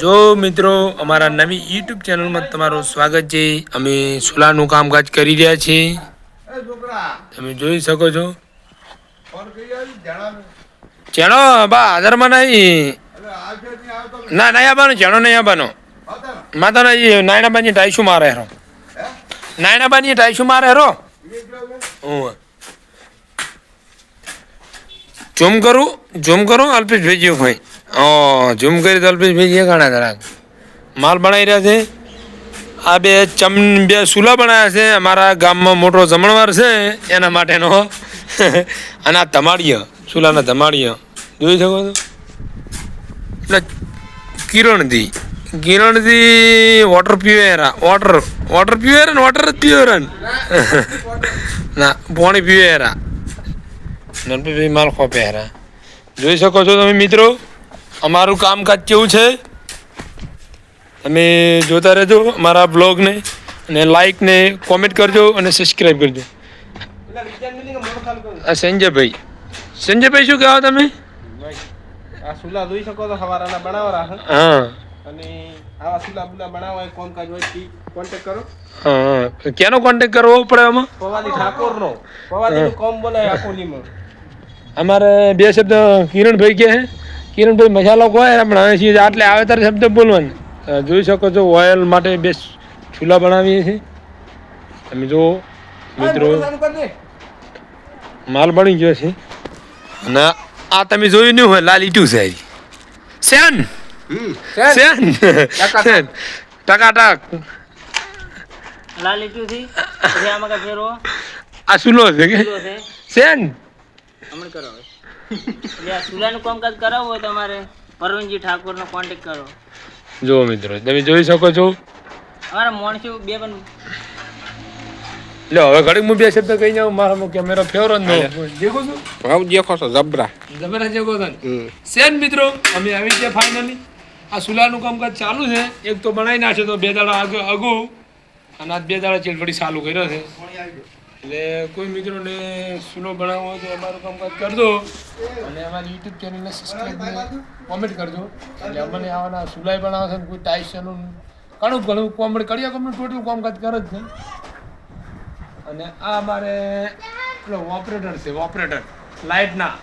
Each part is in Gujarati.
જો મિત્રો અમારા નવી યુટ્યુબ ચેનલમાં તમારું સ્વાગત છે. અમે સુલાનું કામકાજ કરી રહ્યા છીએ. તમે જોઈ શકો છો. ચેણો બા આધારમાં નહીં. ના નહીં આવવાનો ચેણો નહીં આવવાનો. માતા નહીં નાયણાબાની ટાઈશું મારે હેરો. નાયણાબાની ટાઈશું મારે હેરો. હું જોમ કરું જોમ કરું અલ્પેશ ભેજ્યું ભાઈ ઓ ઝૂમ કરી તો અલ્પેશ ભેજીએ ઘણા જરાક માલ બનાવી રહ્યા છે. આ બે ચમ, બે સુલા બનાવ્યા છે. અમારા ગામમાં મોટો જમણવાર છે. એના માટેનો. અને આ ધમાડીય સુલાના ધમાડીય. જોઈ શકો છો? એટલે કિરણથી કિરણથી વોટર પીવેરા વોટર વોટર પીવેરા ને વોટર જ પીવેરા ને? પાણી પીવેરા નરપતભાઈ માલ ખોપે હેરા. જોઈ શકો છો તમે મિત્રો? અમારું કામકાજ કેવું છે? તમે જોતા રહેજો અમારા બ્લોગને અને લાઈક ને કોમેન્ટ કરજો અને સબસ્ક્રાઈબ કરજો. આ સંજયભાઈ. સંજયભાઈ શું કહેવા તમે? આ સુલા જોઈ શકો તો હવારાના બનાવરા હે. હા. અને આવા સુલા બુલા બનાવવા હોય કોમકાજ હોય તી કોન્ટેક્ટ કરો. હા કેનો કોન્ટેક કરવો પડે આમાં? પવાદી ઠાકોર નો પવાદી નું કોમ બોલે અકોલીમાં અમારે બે શબ્દ કિરણભાઈ કહે છે. કિરણભાઈ મસાલો કહે આપણે હવે છીએ આટલે આવે ત્યારે શબ્દ બોલવાનું. જોઈ શકો છો ઓઇલ માટે બે ચૂલા બનાવીએ છીએ. તમે જુઓ મિત્રો. માલ બની ગયો છે. અને આ તમે જોયું નહીં હોય લાલ ઈટું છે સેન! સેન. સેન! ટકાટક. લાલથી કાંઈ ફેરવો? આ સુલો છે કે? સેન! હમણાં કરો. એટલે સુલાનું કામકાજ કરાવવું હોય તો પરવીનજી ઠાકોરનો કોન્ટેક્ટ કરો. જો મિત્રો તમે જોઈ શકો છો. અમારા મોણસી બે પણ લે હવે ઘડીક હું બે શબ્દ કહી જાઉં મારા કેમેરા ફેવરો જ ન દેખો છો? ભાવ દેખો છો જબરા. જબરા જેવો તને સેન મિત્રો અમે આવી ગયા ફાઇનલી આ સુલાનું કામકાજ ચાલુ છે. એક તો બનાવી નાખ્યો તો બે દાડા આગળ અગુ. અને આજ બે દાડા ચીલફડી ચાલુ કર્યો છે. એટલે કોઈ મિત્રોને સુલો બનાવવો હોય તો અમારું કામકાજ કરજો અને અમારી યુટ્યુબ ચેનલને સબસ્ક્રાઈબ કોમેન્ટ કરજો. એટલે અમને આવાના સુલાઈ બનાવે છે ને કોઈ ટાઈસનું ઘણું ઘણું કોમેન્ટ કર્યા કંપની ટોટલ કામકાજ કરે જ છે. અને આ અમારે પેલો ઓપરેટર છે ઓપરેટર લાઇટના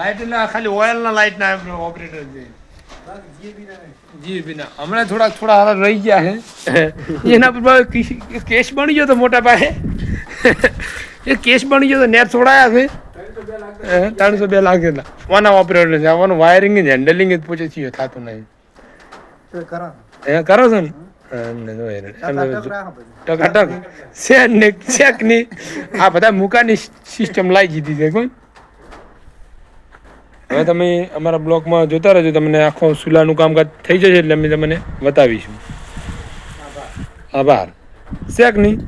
લાઇટ એટલે ખાલી ઓઇલના લાઇટના ઓપરેટર છે. જી હમણાં થોડાક થોડા હારા રહી ગયા છે. એના પર કેસ બની ગયો તો મોટા પાસે એ કેસ બની ગયો તો નેટ છોડાયા છે. ત્રણસો બે લાખ જેટલા. વાના ઓપરેટર છે? આવાનું વાયરિંગ જ હેન્ડલિંગ જ પૂછે છે થતું નહીં. એ કરો છો ને. ટકાટક શેક ને શેકની આ બધા મૂકાની સિસ્ટમ લાવી દીધી છે કોઈ હવે તમે અમારા બ્લોકમાં જોતા રહેજો તમને આખો સુલાનું કામકાજ થઈ જશે એટલે અમે તમને બતાવીશું. આભાર. શેક નહીં?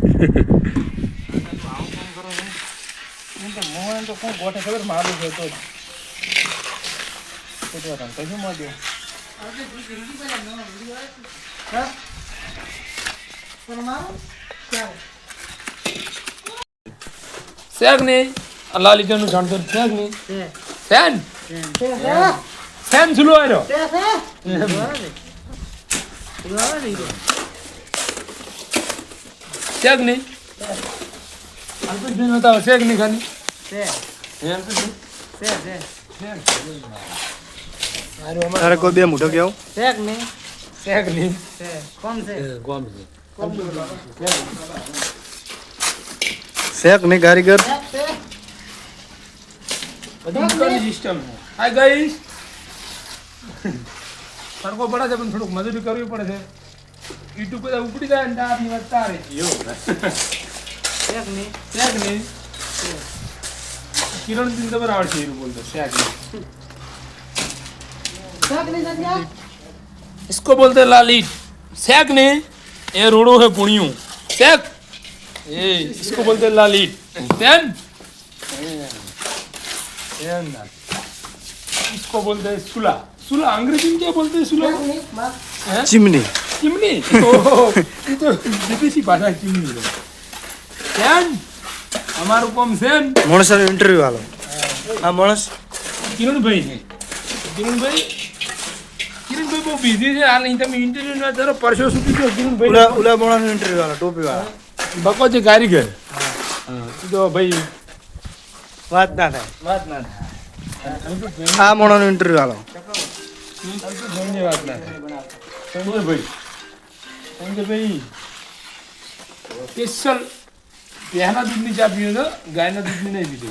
શેક નહીં આ લાલીચંદનું જાણતો શેક નહીં શેન શેન સુલો આવ્યો શેક નહીં શેક નહીં ખાલી. તારે કોઈ બે મોટો કેવું શેક નહીં શેક નહીં કોમ છે કોમ છે. શેક નહીં કારીગર સિસ્ટમ હાય ગાઈસ તડકો પડે છે પણ થોડુંક મજૂરી કરવી પડે છે યુટ્યુબ બધા ઉપડી જાય ને આપની વાત તારે શેક નહીં શેક નહીં કિરણ દિન ખબર આવડશે એવું બોલતો શેક નહીં इसको बोलते हैं लालीट सेक ने ये रोड़ो है पुणियों सेक ये इसको बोलते हैं लालीट सेन सेन इसको बोलते हैं सुला सुला अंग्रेजी में क्या बोलते हैं सुला हैं? ચીમની चिमनी ओह, ये तो विदेशी भाषा है चिमनी है सेन हमाરું કોમ સેન માણસનો ઇન્ટરવ્યુ આલો. આ માણસ. કિરણભાઈ છે. કિરણભાઈ કિરણભાઈ બહુ બિઝી છે. હાલ અહીં તમે ઇન્ટરવ્યુ ના કરો પરસો સુધી જો કિરણભાઈ. ઉલા ઉલા મોણાનો ઇન્ટરવ્યુ આલો ટોપી વાળા બકો છે કારીગર તો ભાઈ વાત ના થાય. વાત ના થાય. આ મોણાનો ઇન્ટરવ્યુ આલો. ધન્યવાદ ના થાય. સંજયભાઈ સંજયભાઈ સ્પેશિયલ પહેલા દૂધની ચા પીવો તો ગાયના દૂધની નહીં પીતો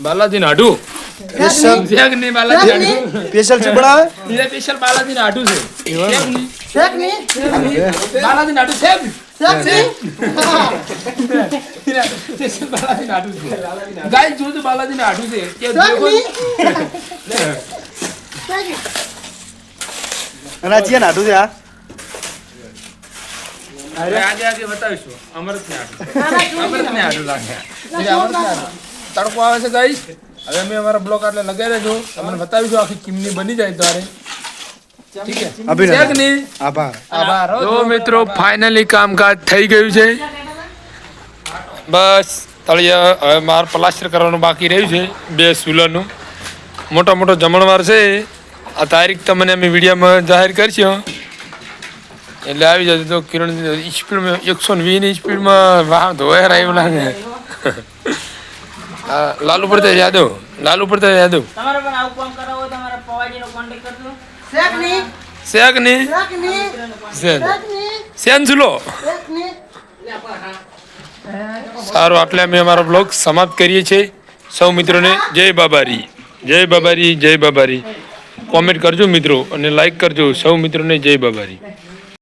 બાલાજી સ્પેશિયલ બાલાજી સ્પેશિયલ છે સ્પેશિયલ બાલાજી બાલાજી ગાય તો બાલાજી આ નાટું છે આ અરે આજે આજે બતાવીશું. અમૃત ને અમૃત ને આટલું લાગે. એટલે અમૃત તડકો આવે છે ગાઈસ. હવે અમે અમારા બ્લોક આટલે લગાવી દેજો. તમને બતાવીશું આખી કિમની બની જાય તારે. ઠીક છે? અભિનંદન. શેક નહીં? આભાર. આભાર. તો મિત્રો ફાઇનલી કામકાજ થઈ ગયું છે. બસ તળિયા હવે મારે પ્લાસ્ટર કરવાનું બાકી રહ્યું છે બે સુલરનું મોટો મોટો જમણવાર છે. આ તારીખ તમને અમે વિડીયોમાં જાહેર કરશો. એટલે આવી જશે તો કિરણ સ્પીડમાં એકસો ને વીસની સ્પીડમાં વાહન ધોયા રાઈ લાગે લાલુ પડતા યાદવ લાલુ પડતા યાદવ. શેખની શેન. ઝુલો સુલો સારું આટલે અમે અમારો બ્લોગ સમાપ્ત કરીએ છીએ. સૌ મિત્રોને જય બાબારી જય બાબારી જય બાબારી. કોમેન્ટ કરજો મિત્રો અને લાઈક કરજો. સૌ મિત્રોને જય બાબારી.